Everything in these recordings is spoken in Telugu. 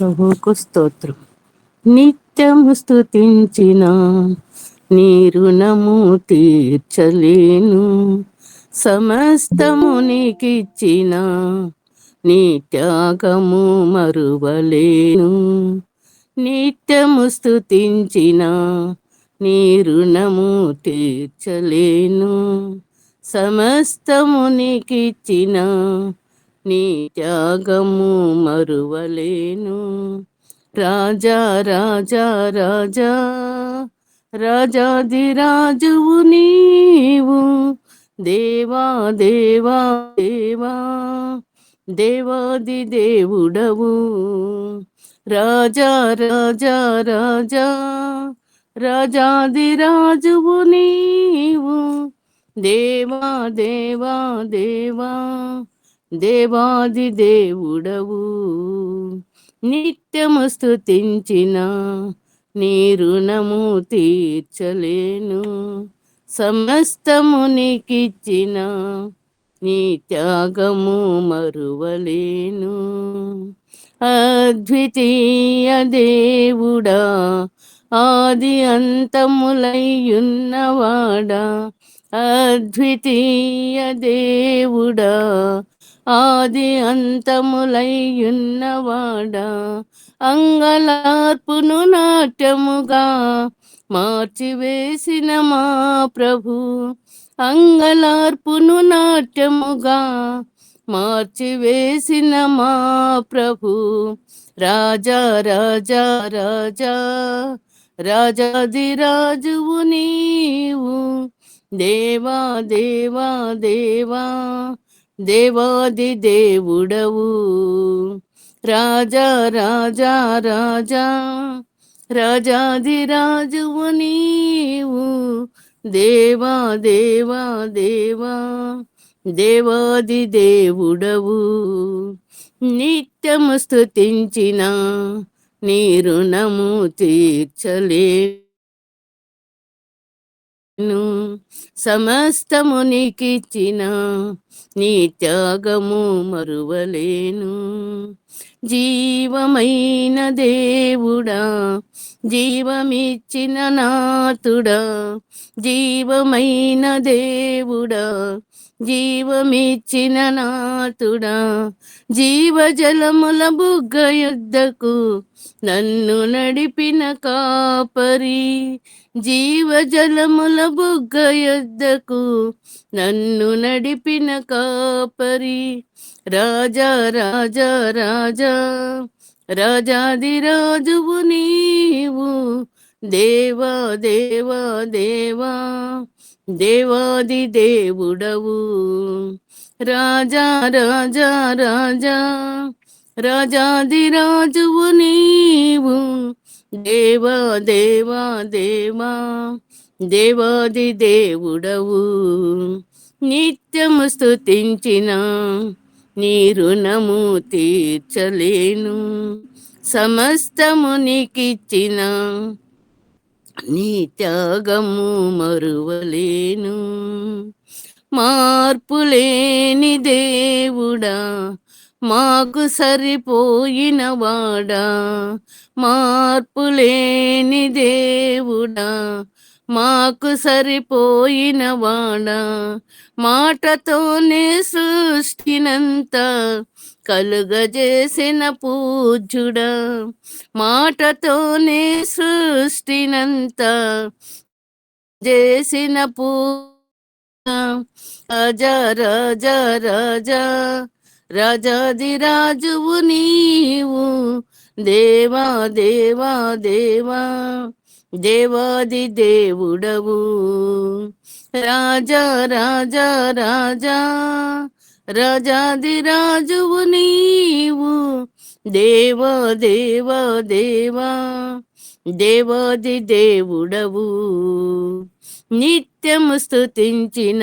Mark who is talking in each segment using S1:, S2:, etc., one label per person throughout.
S1: ప్రభుకు స్తోత్రం నిత్యము స్థుతించిన నీ రుణము తీర్చలేను. సమస్తము నీకిచ్చిన నీ త్యాగము మరువలేను. నిత్యము స్థుతించిన నీ రుణము తీర్చలేను. సమస్తము నీకిచ్చిన నీ త్యాగము మరువలేను. రాజా రాజా రాజా రాజాది రాజువు నీవు. దేవా దేవా దేవా దేవాది దేవుడవు. రాజా రాజా రాజా రాజాది రాజువు నీవు. దేవా దేవా దేవా దేవాది దేవుడవు. నిత్యము స్తుతించిన నీ రుణము తీర్చలేను. సమస్తము నీకిచ్చిన నీ త్యాగము మరువలేను. అద్వితీయ దేవుడా ఆది అంతములయ్యున్నవాడా. అద్వితీయ దేవుడా ఆది అంతములయ్యున్నవాడా. అంగలార్పును నాట్యముగా మార్చివేసిన మా ప్రభు. అంగలార్పును నాట్యముగా మార్చివేసిన మా ప్రభు. రాజా రాజా రాజా రాజాది రాజువు నీవు. దేవా దేవా దేవా దేవాది దేవుడవు. రాజా రాజా రాజా రాజాది రాజువు నీవు. దేవా దేవా దేవా దేవాది దేవుడవు. నిత్యము స్థుతించిన నీ రుణము తీర్చలే ను సమస్తమునికిచ్చిన నీ త్యాగము మరువలేను. జీవమైన దేవుడా జీవమిచ్చిన నాతుడా జీవమైన దేవుడా జీవమిచ్చిన నాతుడా జీవజలముల బుగ్గ యుద్ధకు నన్ను నడిపిన కాపరి జీవజలముల బుగ్గ యుద్ధకు నన్ను నడిపిన కాపరి. రాజా రాజా రాజా రాజాది రాజువు నీవు. దేవా దేవా దేవా దేవాది దేవుడవు. రాజా రాజా రాజా రాజాది రాజువు నీవు. దేవా దేవా దేవా దేవాది దేవుడవు. నిత్యము స్తుతించిన నీ రుణము తీర్చలేను. సమస్తమునికిచ్చిన నీ త్యాగము మరువలేను. మార్పులేని దేవుడా మాకు సరిపోయిన వాడా. మార్పులేని దేవుడా మాకు సరిపోయిన వాడా. మాటతోనే సృష్టినంత కలుగజేసిన పూజ్యుడా. మాటతోనే సృష్టినంత చేసిన పూ రాజా రాజా రాజా. రాజాది రాజువు నీవు. దేవా దేవా దేవా. దేవాది దేవుడవు. రాజా రాజా రాజా రాజాది రాజువు నీవు. దేవా దేవా దేవా దేవాది దేవుడవు. నిత్యము స్తుతించిన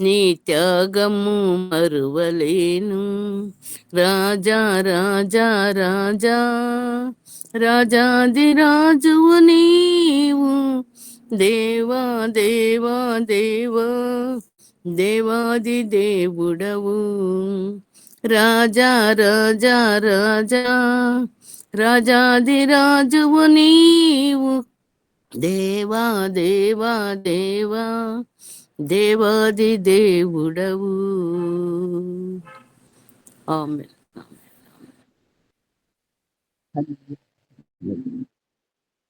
S1: నీ త్యాగము మరువలేను. రాజా రాజా రాజా రాజాది రాజువు నీవు. దేవా దేవా దేవా దేవాది దేవుడవు. రాజా రాజా రాజా రాజాది రాజువు నీవు. దేవా దేవా దేవా దేవాది దేవుడవు. ఆమె